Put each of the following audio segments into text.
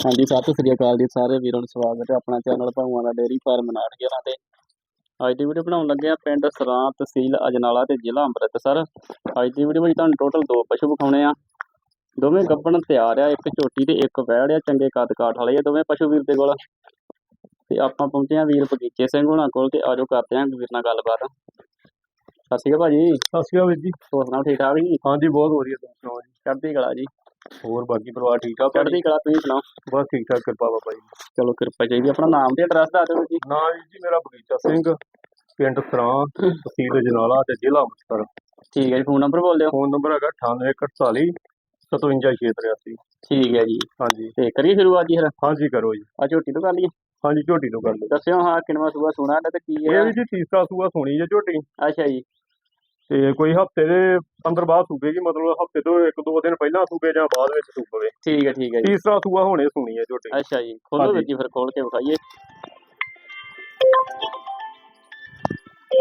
ਹਾਂਜੀ ਸਤਿ ਸ੍ਰੀ ਅਕਾਲ ਜੀ ਸਾਰੇ ਵੀਰਾਂ ਨੂੰ ਸਵਾਗਤ ਹੈ ਆਪਣਾ ਚੈਨਲ ਭਾਊਆਂ ਦਾ ਡੇਅਰੀ ਫਾਰਮ 911 ਤੇ। ਅੱਜ ਦੀ ਵੀਡੀਓ ਬਣਾਉਣ ਲੱਗੇ ਆ ਪਿੰਡ ਸਰਾਂ ਤਹਿਸੀਲ ਅਜਨਾਲਾ ਤੇ ਜ਼ਿਲ੍ਹਾ ਅੰਮ੍ਰਿਤਸਰ। ਅੱਜ ਦੀ ਵੀਡੀਓ ਵਿੱਚ ਤੁਹਾਨੂੰ ਟੋਟਲ ਦੋ ਪਸ਼ੂ ਵਿਖਾਉਣੇ ਆ ਦੋਵੇਂ ਗੱਭਣ ਤਿਆਰ ਆ ਇੱਕ ਝੋਟੀ ਤੇ ਇੱਕ ਵੈੜ ਆ ਚੰਗੇ ਕੱਦ ਕਾਠ ਵਾਲੇ ਆ ਦੋਵੇਂ ਪਸ਼ੂ ਵੀਰ ਦੇ ਕੋਲ। ਤੇ ਆਪਾਂ ਪਹੁੰਚੇ ਆ ਵੀਰ ਬਗੀਚੇ ਸਿੰਘ ਹੋਣਾ ਕੋਲ ਤੇ ਆਜੋ ਕਰਦੇ ਆ ਵੀਰ ਨਾਲ ਗੱਲਬਾਤ। ਸਤਿ ਸ਼੍ਰੀ ਅਕਾਲ ਭਾਜੀ। ਸਤਿ ਸ਼੍ਰੀ ਅਕਾਲ ਵੀਰ ਜੀ। ਹੋਰ ਸੁਣਾਓ ਠੀਕ ਠਾਕ ਜੀ? ਹਾਂਜੀ ਬਹੁਤ ਵਧੀਆ ਤੁਸੀਂ ਸੁਣਾਓ ਜੀ? ਚੜ੍ਹਦੀ ਕਲਾ ਜੀ। ਹੋਰ ਬਾਕੀ ਪਰਿਵਾਰ ਠੀਕ ਠਾਕ ਭਾਜੀ? ਚੜ੍ਹਦੀ ਕਲਾ ਤੁਸੀਂ ਸੁਣਾਓ? ਬਸ ਠੀਕ ਠਾਕ ਕਿਰਪਾ ਬਾਬਾ ਜੀ ਚਲੋ ਕਿਰਪਾ ਚਾਹੀਦੀ ਆਪਣਾ ਨਾਮ ਤੇ ਐਡਰੈਸ ਦੱਸ ਦਿਓ ਜੀ। ਨਾਂ ਵੀਰ ਜੀ ਮੇਰਾ ਬਗੀਚਾ ਸਿੰਘ ਪਿੰਡ ਸਰਾਂ ਤਹਿਸੀਲ ਜਨਾਲਾ ਤੇ ਜ਼ਿਲ੍ਹਾ ਅੰਮ੍ਰਿਤਸਰ। ਠੀਕ ਹੈ ਜੀ ਫੋਨ ਨੰਬਰ ਬੋਲ ਦਿਓ। ਫੋਨ ਨੰਬਰ ਹੈਗਾ 9848 57683 ਠੀਕ ਹੈ ਜੀ। ਹਾਂਜੀ। ਤੇ ਕਰੀਏ ਸ਼ੁਰੂਆਤ ਜੀ ਫਿਰ? ਹਾਂਜੀ ਕਰੋ ਜੀ। ਆ ਝੋਟੀ ਤੋਂ ਕਰ ਲਈਏ? ਹਾਂਜੀ ਝੋਟੀ ਤੋਂ ਕਰ ਲਓ। ਦੱਸਿਓ ਹਾਂ ਕਿੰਨਵਾ ਸੂਆ ਸੁਣਾ ਤੇ ਕੀ ਇਹ ਹੈ ਵੀ ਜੀ ਤੀਸਰਾ ਸੂਆ ਸੋਣੀ ਹੈ ਝੋਟੀ। ਅੱਛਾ ਜੀ। ਤੇ ਕੋਈ ਹਫ਼ਤੇ ਦੇ ਅੰਦਰ ਬਾਅਦ ਸੂਬੇਗੀ ਮਤਲਬ ਹਫ਼ਤੇ ਤੋਂ ਇੱਕ ਦੋ ਦਿਨ ਪਹਿਲਾਂ ਸੂਬੇ ਜਾਂ ਬਾਅਦ ਵਿੱਚ ਸੂਬੇ ਠੀਕ ਹੈ ਠੀਕ ਹੈ ਜੀ। ਤੀਸਰਾ ਸੂਆ ਹੋਣੇ ਸੋਣੀ ਹੈ ਝੋਟੀ ਅੱਛਾ ਜੀ ਖੋਲੋ ਜੀ ਫਿਰ ਖੋਲ ਕੇ ਵਿਖਾਈਏ।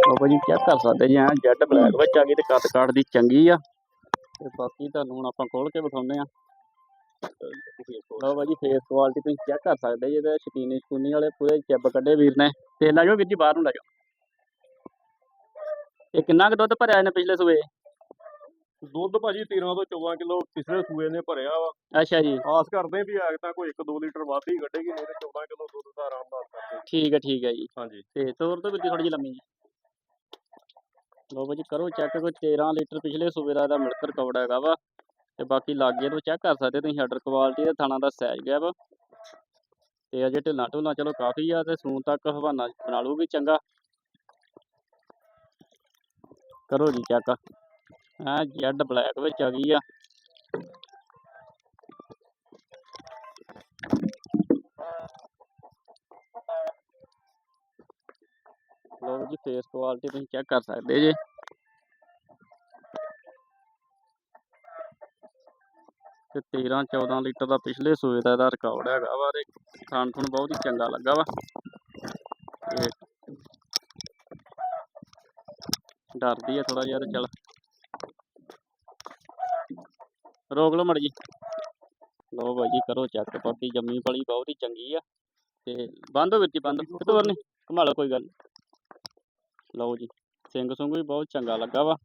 ਬਾਬਾ ਜੀ ਕੀ ਕਰ ਸਕਦੇ ਜੀ ਆ ਜੈਡ ਬਲੈਕ ਵਿੱਚ ਆ ਗਈ ਤੇ ਕੱਟ ਕਾਟ ਦੀ ਚੰਗੀ ਆ। ਤੇ ਬਾਕੀ ਤੁਹਾਨੂੰ ਹੁਣ ਆਪਾਂ ਖੋਲ ਕੇ ਵਿਖਾਉਂਦੇ ਆ ਲਓ ਬਾਜੀ ਫੇਸ ਕੁਆਲਿਟੀ ਤੁਸੀਂ ਚੈੱਕ ਕਰ ਸਕਦੇ ਜੀ ਇਹਦੇ ਸ਼ਕੀਨੀ ਸ਼ਕੂਨੀ ਵਾਲੇ ਪੂਰੇ ਚਿੱਬ ਕੱਢੇ ਵੀਰ ਨੇ। ਤੇ ਲੈ ਜਾਓ ਵੀਰ ਜੀ ਬਾਹਰ ਨੂੰ ਲੈ ਜਾਓ। ਇਹ ਕਿੰਨਾ ਕੁ ਦੁੱਧ ਭਰਿਆ ਇਹਨੇ ਪਿਛਲੇ ਸੂਏ? ਦੁੱਧ ਭਾਜੀ 13 ਤੋਂ 14 ਕਿਲੋ ਪਿਛਲੇ ਸੂਏ ਨੇ ਭਰਿਆ ਵਾ। ਅੱਛਾ ਜੀ। ਆਸ ਕਰਦੇ ਵੀ ਐਗ ਤਾਂ ਕੋਈ 1-2 ਲੀਟਰ ਵੱਧ ਹੀ ਕੱਢੇਗੀ ਨਹੀਂ ਤੇ 14 ਕਿਲੋ ਦੁੱਧ ਦਾ ਆਰਾਮ ਨਾਲ ਕਰਦੇ ਠੀਕ ਹੈ ਠੀਕ ਹੈ ਜੀ। ਹਾਂਜੀ। ਤੇ ਤੋਰ ਤੋਂ ਵੀ ਥੋੜੀ ਜਿਹੀ ਲੰਮੀ ਲੋ ਬਾਜੀ ਕਰੋ ਚੈੱਕ ਕੋਈ 13 ਲੀਟਰ ਪਿਛਲੇ ਸੂਬੇ ਦਾ ਇਹਦਾ ਮਿਲਕਰ ਕਵੜਾ ਹੈਗਾ ਵਾ। ਤੇ ਬਾਕੀ ਲਾਗੇ ਤੋਂ ਚੈੱਕ ਕਰ ਸਕਦੇ ਤੁਸੀਂ ਸ਼ਟਰ ਕੁਆਲਿਟੀ ਤੇ ਥਾਣਾ ਦਾ ਸਾਈਜ਼ ਗਿਆ ਵਾ ਤੇ ਅਜੇ ਢਿੱਲਾਂ ਢੁੱਲਾਂ ਚਲੋ ਕਾਫੀ ਆ ਤੇ ਸੂਨ ਤੱਕ ਹਵਾਨਾ ਬਣਾ ਲੂਗੀ ਚੰਗਾ। ਕਰੋ ਜੀ ਚੈੱਕ। ਆ ਜੈਡ ਬਲੈਕ ਵਿੱਚ ਆ ਗਈ ਆ। ਲੋ ਜੀ ਫੇਸ ਕੁਆਲਿਟੀ ਤੁਸੀਂ ਚੈੱਕ ਕਰ ਸਕਦੇ ਜੇ। ਤੇ 13 14 ਲੀਟਰ ਦਾ ਪਿਛਲੇ ਸੂਏ ਦਾ ਇਹਦਾ ਰਿਕਾਰਡ ਹੈਗਾ ਵਾ ਤੇ ਖਾਣ ਤੁਹਾਨੂੰ ਬਹੁਤ ਹੀ ਚੰਗਾ ਲੱਗਾ ਵਾ। ਤੇ ਡਰਦੀ ਆ ਥੋੜਾ ਜਿਹਾ ਤੇ ਚੱਲ। ਰੋਕ ਲਓ ਮੜ ਜੀ ਲਓ ਬਾਈ ਜੀ, ਕਰੋ ਚੈੱਕ ਬਾਕੀ ਜੰਮੀ ਪਲੀ ਬਹੁਤ ਹੀ ਚੰਗੀ ਆ। ਤੇ ਬੰਦ ਹੋ ਵੀਰ ਜੀ, ਬੰਦ। ਕਿਤੋਂ ਕਰਨੀ ਘੁਮਾ ਕੋਈ ਗੱਲ ਨੀ। ਲਓ ਜੀ ਸਿੰਘ ਸੁੰਗ ਵੀ ਬਹੁਤ ਚੰਗਾ ਲੱਗਾ ਵਾ।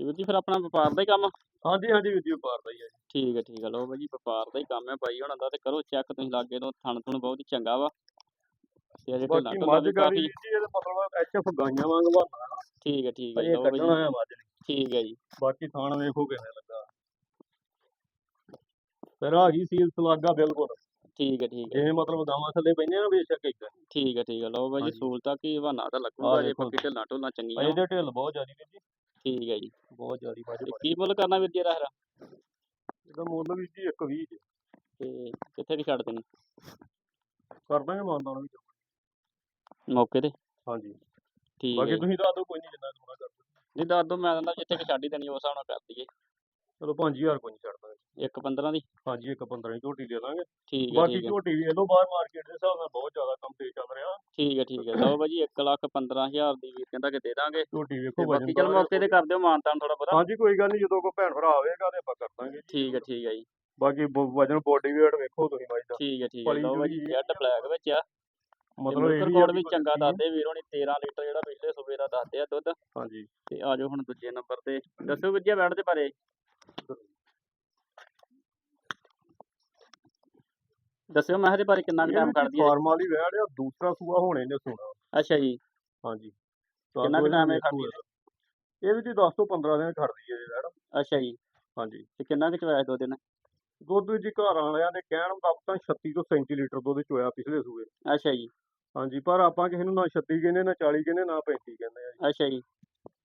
ਤੇ ਵੀਰ ਜੀ ਫਿਰ ਆਪਣਾ ਵਪਾਰ ਦਾ ਹੀ ਕੰਮ? ਆ? ਹਾਂਜੀ ਹਾਂਜੀ ਵੀਡੀਓ ਪਾਰ ਦਾ ਹੀ ਹੈ ਜੀ। ਠੀਕ ਹੈ ਠੀਕ ਹੈ। ਲਓ ਬਾਈ ਜੀ ਵਪਾਰ ਦਾ ਹੀ ਕੰਮ ਹੈ ਬਾਈ ਹੁਣਾਂ ਦਾ ਤੇ ਕਰੋ ਚੈੱਕ ਤੁਸੀਂ ਲਾਗੇ ਤੋਂ ਥਣ ਥੁਣ ਬਹੁਤ ਹੀ ਚੰਗਾ ਵਾ। ਤੇ ਅਜੇ ਢਿੱਲਾ ਬਾਕੀ ਢੁੱਲਾ ਵੀ ਕਾਫੀ ਜੀ ਇਹਦਾ ਮਤਲਬ ਐਚਐਫ ਗਾਈਆਂ ਵਾਂਗ ਬਣਾ ਠੀਕ ਹੈ ਠੀਕ ਹੈ ਅਜੇ ਲਓ ਬਾਈ ਕੱਢਣਾ ਜੀ ਹੈ ਮੱਝ। ਨੇ ਠੀਕ ਹੈ ਜੀ। ਬਾਕੀ ਥਾਣ ਵੇਖੋ ਕਿਵੇਂ ਲੱਗਾ। ਫਿਰ ਆ ਗਈ ਸੀਲ ਸਲਾਗਾ ਬਿਲਕੁਲ। ਠੀਕ ਹੈ ਠੀਕ ਹੈ। ਜਿਵੇਂ ਮਤਲਬ ਗਾਵਾਂ ਥੱਲੇ ਪੈਂਦੇ ਆ ਨਾ ਬੇਸ਼ੱਕ ਇਦਾਂ ਠੀਕ ਹੈ ਠੀਕ ਹੈ। ਲਓ ਬਾਈ ਜੀ ਹਾਂਜੀ। ਹੀ ਬਹਾਨਾ ਤਾਂ ਲੱਗੂਗਾ ਜੇ ਦੇਖੋ ਢਿੱਲਾਂ ਢੁੱਲਾਂ ਚੰਗੀਆਂ ਇਹਦੇ ਢਿੱਲ ਬਹੁਤ ਜ਼ਿਆਦੀ ਵੀਰ ਜੀ। ਠੀਕ ਹੈ ਜੀ ਬਹੁਤ ਜ਼ਿਆਦੀ ਬਣੀ। ਕੀ ਮੁੱਲ ਕਰਨਾ ਵੀਰ ਜੀ ਇਹਦਾ ਫਿਰ ਇਹਦਾ ਮੁੱਲ ਵੀ ਜੀ 120 ਜੀ। ਤੇ ਕਿੱਥੇ ਵੀ ਛੱਡ ਦੇਣੀ? ਕਰ ਦਾਂਗੇ ਮਾਨਦਾਨ ਵੀ ਮੌਕੇ ਤੇ? ਹਾਂਜੀ। ਠੀਕ ਹੈ ਬਾਕੀ ਜੀ। ਤੁਸੀਂ ਦੱਸ ਦਿਓ ਕੋਈ ਨਹੀਂ ਜਿੰਨਾ ਸੋਣਾ ਕਰ ਦਿਓ। ਨਹੀਂ ਦੱਸ ਦੋ ਮੈਂ ਕਹਿੰਦਾ ਜਿੱਥੇ ਕਿ ਛੱਡ ਹੀ ਦੇਣੀ ਉਸ ਹਿਸਾਬ ਨਾਲ ਕਰ ਦਈਏ। ਚਲੋ 5000 ਕੋਈ ਨਹੀਂ ਛੱਡ ਦਾਂਗੇ ਇੱਕ 15 ਦੀ? ਹਾਂਜੀ ਇੱਕ 15 ਦੀ ਝੋਟੀ ਦੇ ਦਾਂਗੇ। ਠੀਕ ਹੈ ਬਾਕੀ ਠੀਕ ਹੈ। ਝੋਟੀ ਵੀ ਇਹਦੋਂ ਬਾਹਰ ਮਾਰਕੀਟ ਦੇ ਹਿਸਾਬ ਨਾਲ ਬਹੁਤ ਜ਼ਿਆਦਾ ਕੰਮ ਤੇ ਚੱਲ ਰਿਹਾ। ਠੀਕ ਹੈ ਠੀਕ ਹੈ। ਲਓ ਬਾਜੀ 1 ਲੱਖ 15000 ਦੀ ਵੀਰ ਕਹਿੰਦਾ ਕਿ ਦੇ ਦਾਂਗੇ। ਝੋਟੀ ਤੇ ਵੇਖੋ ਬਾਕੀ ਚਲ ਮੌਕੇ ਤੇ ਕਰ ਦਿਓ ਮਾਨਤਾਨ ਥੋੜਾ ਬਹੁਤਾ। ਹਾਂਜੀ ਕੋਈ ਗੱਲ ਨਹੀਂ ਜਦੋਂ ਕੋਈ ਭੈਣ ਭਰਾ ਆਵੇਗਾ ਤੇ ਆਪਾਂ ਕਰ ਦਾਂਗੇ ਜੀ। ਠੀਕ ਹੈ ਠੀਕ ਹੈ ਜੀ। ਬਾਕੀ ਬ- ਵਜਨ ਬੋਡੀ weight ਵੇਖੋ ਤੁਸੀਂ ਮਾਈ ਦਾ। ਠੀਕ ਹੈ ਠੀਕ ਹੈ। ਭਲੀ ਲਓ ਜੁਲੀ ਜੈਡ ਬਲੈਕ ਵਿੱਚ ਆ। ਮਤਲਬ ਇਹ ਰਿਕਾਰਡ ਵੀ ਚੰਗਾ ਦੱਸਦੇ ਵੀਰ ਹੋਣੀ 13 ਲੀਟਰ ਜਿਹੜਾ ਪਿਛਲੇ ਸੂਬੇ ਦਾ ਦੱਸਦੇ ਆ ਦੁੱਧ। ਹਾਂਜੀ। ਤੇ ਆਜੋ ਹੁਣ ਦੂਜੇ ਨੰਬਰ ਤੇ। ਦੱਸੋ ਵੀਰ ਜੀ ਬੈਠ ਦੇ ਬਾਰੇ। ਦੱਸਿਓ ਮੈਂ ਇਹਦੇ ਬਾਰੇ ਕਿੰਨਾ ਕੁ ਟਾਈਮ ਕੱਢਦੀ ਹੈ ਫਾਰਮ ਵਾਲੀ ਵੈੜ ਆ ਦੂਸਰਾ ਸੂਆ ਹੋਣੇ ਨੇ ਸੁਣਾ ਅੱਛਾ ਜੀ। ਹਾਂਜੀ। ਕਿੰਨਾ ਕੁ time ਇਹ ਖੜਦੀ ਇਹ ਵੀ ਜੀ 10 ਤੋਂ 15 ਦਿਨ ਖੜਦੀ ਹੈ ਜੀ ਵੈੜ ਅੱਛਾ ਜੀ। ਹਾਂਜੀ। ਤੇ ਕਿੰਨਾ ਕੁ ਚਵਾਇਆ ਦੋ ਦਿਨ ਦੁੱਧ ਜੀ ਘਰ ਵਾਲਿਆਂ ਦੇ ਕਹਿਣ ਮੁਤਾਬਕ ਤਾਂ 36 ਤੋਂ 37 ਲੀਟਰ ਦੁੱਧ ਚੋਇਆ ਪਿਛਲੇ ਸੂਏ। ਅੱਛਾ ਜੀ। ਹਾਂਜੀ ਪਰ ਆਪਾਂ ਕਿਸੇ ਨੂੰ ਨਾ 36 ਕਹਿੰਦੇ ਨਾ 40 ਕਹਿੰਦੇ ਨਾ 35 ਕਹਿੰਦੇ ਆ ਜੀ। ਅੱਛਾ ਜੀ।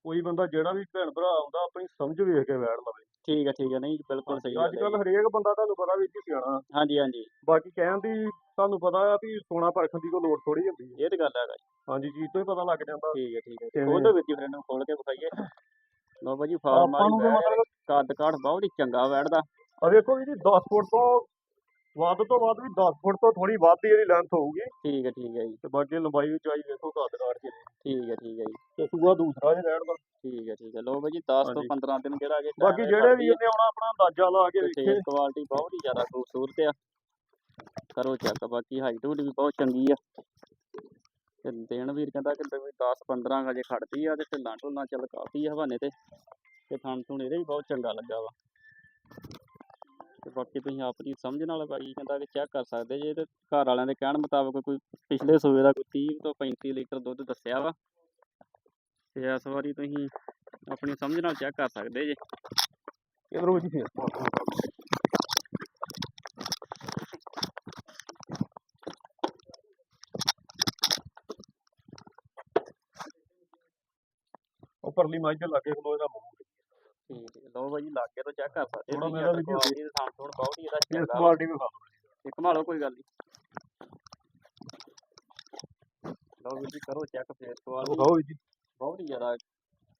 ਕੋਈ ਬੰਦਾ ਜਿਹੜਾ ਵੀ ਭੈਣ ਭਰਾ ਆਉਂਦਾ ਆਪਣੀ ਸਮਝ ਵੇਖ ਕੇ ਵੈੜ ਲਵੇ। ਠੀਕ ਹੈ ਠੀਕ ਹੈ ਨਹੀਂ ਬਿਲਕੁਲ ਸਹੀ ਅੱਜ ਗੱਲ ਹੈ ਕੱਲ ਹਰੇਕ ਬੰਦਾ ਤੁਹਾਨੂੰ ਪਤਾ ਵੀ ਜੀ ਸਿਆਣਾ। ਹਾਂਜੀ ਹਾਂਜੀ। ਬਾਕੀ ਕਹਿਣ ਦੀ ਤੁਹਾਨੂੰ ਪਤਾ ਆ ਵੀ ਸੋਨਾ ਪਰਖਣ ਦੀ ਕੋਈ ਲੋੜ ਥੋੜੀ ਹੁੰਦੀ ਹੈ। ਇਹ ਤੇ ਗੱਲ ਹੈਗਾ ਜੀ। ਹਾਂਜੀ ਚੀਜ਼ ਤੋਂ ਹੀ ਪਤਾ ਲੱਗ ਜਾਂਦਾ। ਠੀਕ ਹੈ ਠੀਕ ਹੈ ਕਿਵੇਂ? ਖੋਲ ਦੋ ਵੀਰ ਜੀ ਫਿਰ ਇਹਨੂੰ ਖੋਲ ਕੇ ਵਿਖਾਈਏ। ਲਓ ਬਾਜੀ ਫਾਰਮ ਆਪਾਂ ਨੂੰ ਵਾਲੀ ਤਾਂ ਮਤਲਬ ਕੱਦ ਕਾਠ ਬਹੁਤ ਹੀ ਚੰਗਾ ਵੈੜਦਾ ਆ ਵੇਖੋ ਜੀ 10 ਫੁੱਟ ਤੋਂ ਵੱਧ ਤੋਂ ਵੱਧ ਵੀ 10 ਫੁੱਟ ਤੋਂ ਥੋੜੀ ਵੱਧ ਹੀ ਇਹਦੀ ਲੈਂਥ ਹੋਊਗੀ। ਠੀਕ ਹੈ ਠੀਕ ਹੈ ਜੀ। ਤੇ ਬਾਕੀ ਲੰਬਾਈ ਵਿੱਚ ਆਈ ਵੇਖੋ ਘੱਟ ਕਾਟ ਕੇ ਠੀਕ ਹੈ ਠੀਕ ਹੈ ਜੀ। ਤੇ ਸੂਆ ਦੂਸਰਾ ਜੇ ਰਹਿਣ ਦਾ ਠੀਕ ਹੈ ਠੀਕ ਹੈ। ਲੋ ਬਾਈ ਜੀ 10 ਤੋਂ ਹਾਂਜੀ। 15 ਦਿਨ ਕਿਹੜਾ ਕਿ ਬਾਕੀ ਜਿਹੜੇ ਵੀ ਇਹਨੇ ਆਉਣਾ ਆਪਣਾ ਅੰਦਾਜ਼ਾ ਲਾ ਕੇ ਵੇਖੇ। ਕੁਆਲਿਟੀ ਬਹੁਤ ਹੀ ਜ਼ਿਆਦਾ ਖੂਬਸੂਰਤ ਆ। ਕਰੋ ਚੈੱਕ ਬਾਕੀ ਹਾਈਟ ਹੂਟ ਵੀ ਬਹੁਤ ਚੰਗੀ ਆ। ਤੇ ਦੇਣ ਵੀਰ ਕਹਿੰਦਾ ਕਿ ਵੀ 10 15 ਹਜੇ ਖੜਦੀ ਆ ਤੇ ਢਿੱਲਾਂ ਢੁੱਲਾਂ ਚੱਲ ਕਾਫੀ ਹਵਾਨੇ ਤੇ। ਤੇ ਥਣ ਥੁਣ ਇਹਦੇ ਵੀ ਬਹੁਤ ਚੰਗਾ ਲੱਗਾ ਵਾ। ਤੇ ਬਾਕੀ ਤੁਸੀਂ ਆਪਣੀ ਸਮਝ ਨਾਲ ਬਾਈ ਕਹਿੰਦਾ ਕਿ ਚੈੱਕ ਕਰ ਸਕਦੇ ਜੇ ਤੇ ਘਰ ਵਾਲਿਆਂ ਦੇ ਕਹਿਣ ਮੁਤਾਬਕ ਕੋਈ ਪਿਛਲੇ ਸੂਏ ਦਾ ਕੋਈ 30 ਤੋਂ 35 ਲੀਟਰ ਦੁੱਧ ਦੱਸਿਆ ਵਾ। ਤੇ ਇਸ ਵਾਰੀ ਤੁਸੀਂ ਆਪਣੀ ਸਮਝ ਨਾਲ ਚੈੱਕ ਕਰ ਸਕਦੇ ਜੇ। ਇਧਰੋਂ ਜੀ ਫੇਰ। ਉੱਪਰਲੀ ਮਾਈ ਦੇ ਲਾਗੇ ਖਲੋ ਇਹਦਾ ਮੂੰਹ। ਠੀਕ ਹੈ ਲਓ ਬਾਈ ਲਾਗੇ ਤੋਂ ਚੈੱਕ ਕਰ ਸਕਦੇ ਥੋੜ੍ਹਾ ਤੁਸੀਂ ਮੇਰਾ ਅੱਜ ਵੀ ਦਿਓ। ਕੁਆਲਿਟੀ ਦੇ ਥਾਂ ਥੁਣ ਬਹੁਤ ਹੀ ਇਹਦਾ ਇਸ ਚੰਗਾ। ਵਾ। ਕੁਆਲਿਟੀ ਵੀ ਖਾ ਤੇ ਘੁਮਾ ਲਓ ਕੋਈ ਗੱਲ ਨਹੀਂ ਲਓ ਵੀਰ ਜੀ ਕਰੋ ਚੈੱਕ ਫੇਸ ਕੁਆਲਿਟੀ ਖਾਓ ਜੀ। ਬਹੁਤ ਹੀ ਜ਼ਿਆਦਾ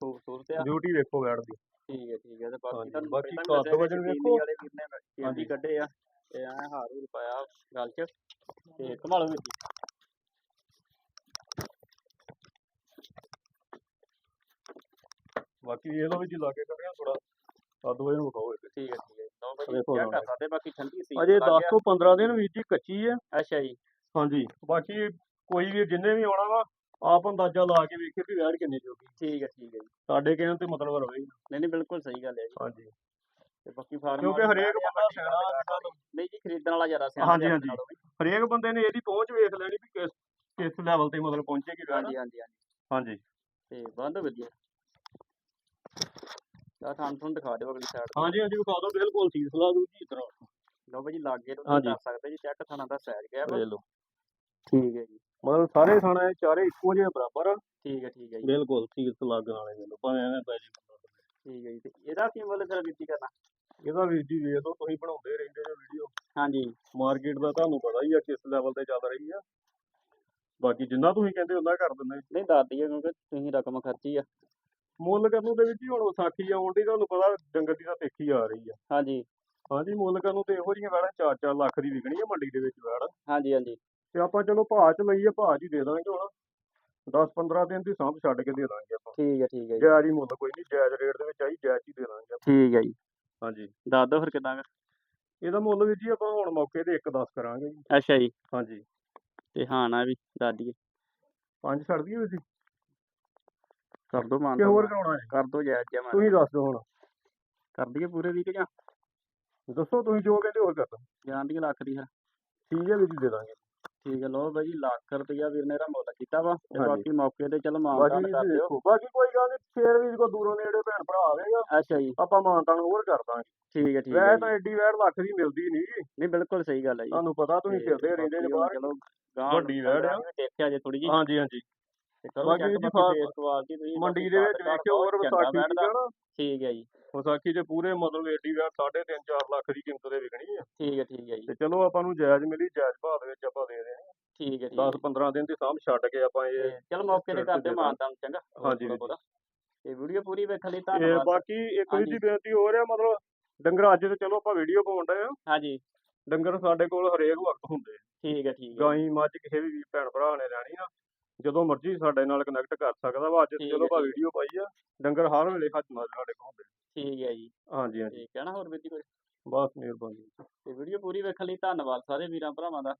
ਖੂਬਸੂਰਤ ਆ। ਡਿਊਟੀ ਵੇਖੋ ਬੈਠ ਦੀ ਠੀਕ ਹੈ ਠੀਕ ਹੈ। ਤੇ ਬਾਕੀ ਹਾਂਜੀ, ਤੁਹਾਨੂੰ ਬਾਕੀ ਪਹਿਲਾਂ ਘਰ ਤੋਂ ਵਜਨ ਦੱਸਿਆ ਕਿ ਵੇਖੋ। ਵਾਲੇ ਵੀਰ ਨੇ ਕੇਂਦੀ ਹਾਂਜੀ। ਕੱਢੇ ਆ। ਤੇ ਐ ਹਾਰ ਹੂਰ ਪਾਇਆ ਗਲ 'ਚ। ਤੇ ਘੁਮਾ ਲਓ ਵੀਰ ਜੀ। ਬਾਕੀ ਇਹ ਲੋ ਵੀ ਜੀ ਲਾਗੇ ਕੱਢਿਆ ਥੋੜਾ ਆ ਦੋ ਇਹਨੂੰ ਵਿਖਾਓ ਇੱਕ। ਠੀਕ ਹੈ ਠੀਕ ਹੈ। ਲਓ ਬਾਈ ਵੇਖੋ ਚੈੱਕ ਕਰ। ਸਕਦੇ ਬਾਕੀ ਠੰਡੀ ਸੀ। ਅਜੇ 10 ਤੋਂ 15 ਦਿਨ ਵੀਰ ਜੀ ਕੱਚੀ ਹੈ। ਅੱਛਾ ਜੀ। ਹਾਂਜੀ। ਬਾਕੀ ਕੋਈ ਵੀ ਜਿੰਨੇ ਵੀ ਆਉਣਾ ਵਾ ਆਪ ਅੰਦਾਜ਼ਾ ਲਾ ਕੇ ਵੇਖੇ ਵੀ ਵੈੜ ਕਿੰਨੀ ਜੋਗੀ ਠੀਕ ਹੈ ਠੀਕ ਹੈ ਜੀ। ਸਾਡੇ ਕਹਿਣ ਤੇ ਮਤਲਬ ਰਵੇ ਨਹੀਂ ਨਹੀਂ ਬਿਲਕੁਲ ਸਹੀ ਗੱਲ ਹੈ ਜੀ। ਹਾਂਜੀ। ਤੇ ਬਾਕੀ ਫਾਰਮ ਕਿਉਂਕਿ ਹਰੇਕ ਬੰਦਾ ਸਿਆਣਾ ਅੱਜ ਕੱਲ੍ਹ। ਨਹੀਂ ਜੀ ਖਰੀਦਣ ਵਾਲਾ ਜ਼ਿਆਦਾ ਸਿਆਣਾ ਹਾਂਜੀ, ਹਾਂਜੀ। ਨਾਲੋਂ ਵੀ। ਹਰੇਕ ਬੰਦੇ ਨੇ ਇਹਦੀ ਪਹੁੰਚ ਵੇਖ ਲੈਣੀ ਵੀ ਕਿਸ ਕਿਸ ਲੈਵਲ ਤੇ ਮਤਲਬ ਪਹੁੰਚੇਗੀ ਵੈੜ। ਹਾਂਜੀ ਹਾਂਜੀ ਹਾਂਜੀ। ਹਾਂਜੀ। ਤੇ ਬੰਦ ਵਧੀਆ। ਆ ਥਾਂ ਤੁਹਾਨੂੰ ਦਿਖਾ ਦਿਓ ਅਗਲੀ ਸਾਈਡ ਹਾਂਜੀ ਹਾਂਜੀ ਵਿਖਾ ਦਿਓ ਬਿਲਕੁਲ ਸੀਸ ਲਾ ਦੂ ਜੀ ਇਸ ਤਰ੍ਹਾਂ ਲਓ ਭਾਜੀ ਲਾਗੇ ਤੋਂ ਹਾਂਜੀ। ਕਰ ਸਕਦੇ ਜੀ ਚੈੱਕ ਥਾਣਾ ਦਾ ਸਾਈਜ਼ ਗਿਆ ਵਾ। ਵੇਖ ਲਓ। ਠੀਕ ਹੈ ਜੀ। ਮਤਲਬ ਸਾਰੇ ਥਾਣੇ ਚਾਰੇ ਇੱਕੋ ਜਿਹੇ ਬਰਾਬਰ। ਆ ਠੀਕ ਹੈ ਠੀਕ ਹੈ ਜੀ। ਬਿਲਕੁਲ ਸੀਸ ਲੱਗਣ ਵਾਲੇ ਵੇਖ ਲਓ ਭਾਵੇਂ ਐਵੇਂ ਪੈ ਜੀ ਠੀਕ ਹੈ ਜੀ ਤੇ ਇਹਦਾ ਕੀ ਮੁੱਲ ਫਿਰ ਵਿੱਤੀ ਕਰਨਾ? ਇਹਦਾ ਵੀਰ ਜੀ ਵੇਖ ਲਓ ਤੁਸੀਂ ਬਣਾਉਂਦੇ ਰਹਿੰਦੇ ਨੇ ਵੀਡੀਓ ਹਾਂਜੀ। ਮਾਰਕੀਟ ਦਾ ਤੁਹਾਨੂੰ ਪਤਾ ਹੀ ਆ ਕਿਸ ਲੈਵਲ ਤੇ ਚੱਲ ਰਹੀ ਆ। ਬਾਕੀ ਜਿੰਨਾ ਤੁਸੀਂ ਕਹਿੰਦੇ ਉਹਨਾਂ ਕਰ ਦਿੰਦੇ ਨਹੀਂ ਦੱਸ ਦਈਏ ਕਿਉਂਕਿ ਤੁਸੀਂ ਰਕਮ ਖਰਚੀ ਆ। ਮੁੱਲ ਕਰਨ ਦੇ ਵਿੱਚ ਹੀ ਹੁਣ ਵਿਸਾਖੀ ਆਉਣ ਦੀ ਤੁਹਾਨੂੰ ਪਤਾ ਡੰਗਰ ਦੀ ਤਾਂ ਦੇਖੀ ਆ ਰਹੀ ਆ। ਹਾਂਜੀ। ਹਾਂਜੀ ਮੁੱਲ ਕਰਨ ਤੇ ਇਹੋ ਜਿਹੀਆਂ ਵੈੜਾਂ 4-4 ਲੱਖ ਦੀ ਵਿਕਣੀ ਆ ਮੰਡੀ ਦੇ ਵਿੱਚ ਵੈੜ ਹਾਂਜੀ ਹਾਂਜੀ। ਤੇ ਆਪਾਂ ਚਲੋ ਭਾਅ ਚ ਲਈਏ ਭਾਅ ਹੀ ਦੇ ਦਾਂਗੇ ਹੁਣ। 10-15 ਦਿਨ ਦੀ ਸਾਂਭ ਛੱਡ ਕੇ ਦੇ ਦਾਂਗੇ ਆਪਾਂ। ਠੀਕ ਹੈ ਠੀਕ ਹੈ ਜੀ। ਜਾਇਜ਼ ਹੀ ਮੁੱਲ ਕੋਈ ਨਹੀਂ ਜਾਇਜ਼ ਰੇਟ ਦੇ ਵਿੱਚ ਆਈ ਜਾਇਜ਼ ਹੀ ਦੇ ਦਾਂਗੇ ਆਪਾਂ। ਠੀਕ ਹੈ ਜੀ। ਹਾਂਜੀ। ਦੱਸ ਦਿਓ ਫਿਰ ਕਿਦਾਂ ਇਹਦਾ ਮੁੱਲ ਵੀ ਜੀ ਆਪਾਂ ਹੁਣ ਮੌਕੇ ਤੇ 1-10 ਕਰਾਂਗੇ ਜੀ। ਅੱਛਾ ਜੀ। ਹਾਂਜੀ। ਤੇ ਹਾਂ ਨਾ ਵੀ ਦੱਸ ਦਈਏ। ਪੰਜ ਛੱਡ ਦਈਏ ਵੀ ਜੀ। ਕਰ ਦੋ ਮਾਨ ਕਿ ਹੋਰ ਕਰਾਉਣਾ ਹੈ? ਕਰ ਦੋ ਜਾਇਜ਼ ਜਿਹਾ ਤੁਸੀਂ ਦੱਸ ਦਿਓ ਹੁਣ। ਕਰ ਦਈਏ ਪੂਰੇ ਵੀਕ ਜਾਂ? ਦੱਸੋ ਤੁਸੀਂ ਜੋ ਕਹਿੰਦੇ ਹੋਰ ਕਰ ਦਿਓ। ਜਾਣ ਦੀ ਲੱਖ ਦੀ ਫਿਰ। ਠੀਕ ਹੈ ਵੀ ਜੀ ਦੇ ਦਾਂਗੇ। ਠੀਕ ਹੈ ਲਓ ਬਾਈ ਜੀ ਲੱਖ ਰੁਪਈਆ ਵੀਰ ਨੇ ਇਹਦਾ ਮੁੱਲ ਕੀਤਾ ਵਾ। ਤੇ। ਬਾਕੀ ਮੌਕੇ ਤੇ ਚਲੋ ਮਾਨਤਾਨ ਕਰ ਦਿਓ। ਬਾਕੀ ਕੋਈ ਗੱਲ ਨਹੀਂ ਫੇਰ ਵੀ ਕੋ ਦੂਰੋਂ ਨੇੜੇ ਭੈਣ ਭਰਾ ਆਵੇਗਾ। ਅੱਛਾ ਜੀ। ਆਪਾਂ ਮਾਨਤਾਨ ਹੋਰ ਕਰ ਦਾਂਗੇ। ਠੀਕ ਹੈ ਠੀਕ ਹੈ ਵੈਸੇ। ਤਾਂ ਐਡੀ ਵੈੜ ਲੱਖ ਦੀ ਮਿਲਦੀ ਨਹੀਂ ਨਹੀਂ ਬਿਲਕੁਲ ਸਹੀ ਗੱਲ ਹੈ ਜੀ। ਤੁਹਾਨੂੰ ਪਤਾ ਤੁਸੀਂ ਫਿਰਦੇ ਰਹਿੰਦੇ ਨੇ ਬਾਹਰ। ਚਲੋ ਵੱਡੀ ਵੈੜ ਆ। ਦੇਖਿਆ ਜੇ ਥੋੜੀ ਜੀ ਹਾਂਜੀ ਹਾਂਜੀ। ਤੇ ਕਰੋ ਬਾਕੀ ਚੈੱਕ ਜੀ ਤੁਸੀਂ ਮੰਡੀ ਦੇ ਵਿੱਚ ਵੇਖਿਓ ਹੋਰ ਵਿਸਾਖੀ। ਦੀ। ਨਾ? ਠੀਕ ਹੈ ਜੀ। ਵਿਸਾਖੀ ਦੇ ਪੂਰੇ ਮਤਲਬ ਐਡੀ ਵੈੜ 3.5 4 ਲੱਖ ਦੀ ਕੀਮਤ ਦੇ ਵਿਕਣੀ ਆ। ਠੀਕ ਹੈ ਠੀਕ ਹੈ ਜੀ। ਤੇ ਚਲੋ ਆਪਾਂ ਨੂੰ ਜਾਇਜ਼ ਮਿਲੀ ਜਾਇਜ਼ ਭਾਅ ਦੇ ਵਿੱਚ ਆਪਾਂ ਦੇ ਰਹੇ ਹਾਂ ਠੀਕ ਹੈ ਠੀਕ 10 15 ਦਿਨ ਦੀ ਸਾਂਭ ਛੱਡ ਕੇ ਆਪਾਂ ਇਹ ਹੈ ਚਲ ਮੌਕੇ ਤੇ ਤੇ ਕਰਦੇ ਦੇ ਮਾਨਤਾਨ ਚੰਗਾ। ਹੋਰ ਹਾਂਜੀ ਥੋੜ੍ਹਾ ਵੀਰ ਬਹੁਤਾ। ਤੇ ਵੀਡੀਓ ਪੂਰੀ ਵੇਖਣ ਲਈ ਇਹ ਧੰਨਵਾਦ ਬਾਕੀ ਇੱਕ ਵੀ ਹਾਂਜੀ। ਦੀ ਬੇਨਤੀ ਹੋ ਰਿਹਾ ਮਤਲਬ ਡੰਗਰ ਅੱਜ ਤੇ ਚਲੋ ਆਪਾਂ ਵੀਡੀਓ ਪਾਉਣ ਡਏ ਆ। ਹਾਂਜੀ। ਡੰਗਰ ਸਾਡੇ ਕੋਲ ਹਰੇਕ ਵਕਤ ਹੁੰਦੇ ਆ। ਠੀਕ ਹੈ ਠੀਕ ਹੈ ਗਾਈ ਮੱਝ ਕਿਸੇ ਵੀ ਵੀਰ ਭੈਣ ਭਰਾ ਨੇ ਲੈਣੀ ਆ। ਜਦੋਂ ਮਰਜ਼ੀ ਸਾਡੇ ਨਾਲ ਕਨੈਕਟ ਕਰ ਸਕਦਾ ਵਾ ਅੱਜ ਠੀਕ ਆਪਾਂ ਠੀਕ ਵੀਡੀਓ ਪਾਈ ਆ ਡੰਗਰ ਹਰ ਵੇਲੇ ਹੱਥ ਨਾਲ ਸਾਡੇ ਕੋਲ ਹੁੰਦੇ ਠੀਕ ਹੈ ਜੀ। ਹਾਂਜੀ ਹਾਂਜੀ। ਠੀਕ ਹੈ ਨਾ ਹੋਰ ਜੀ ਕੋਈ? ਬਸ ਮਿਹਰਬਾਨੀ। ਤੇ ਵੀਡੀਓ ਪੂਰੀ ਵੇਖਣ ਲਈ ਧੰਨਵਾਦ ਸਾਰੇ ਵੀਰਾਂ ਭਰਾਵਾਂ ਦਾ।